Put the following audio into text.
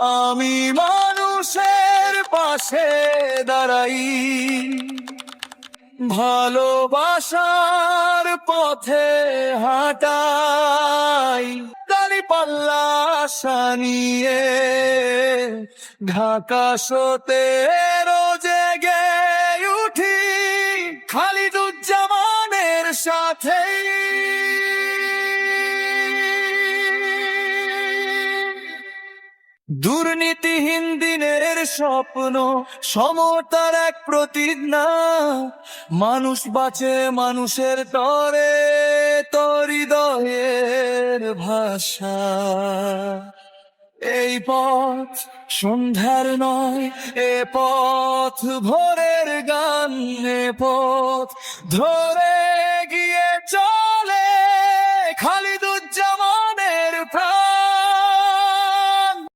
আমি মানুষের পাশে দাঁড়াই। ভালোবাসার পথে হাঁটাই। দাড়ি পাল্লা নিয়ে ঢাকা শোতে রোজে গে উঠি। খালিদুজ্জামানের সাথে দুর্নীতিহীন দিনের স্বপ্ন, সমতার এক প্রতিজ্ঞা। মানুষ বাঁচে মানুষের তরে, তরিদয়ের ভাষা। এই পথ সন্ধ্যার নয়, এ পথ ভোরের গান, এ পথ ধরে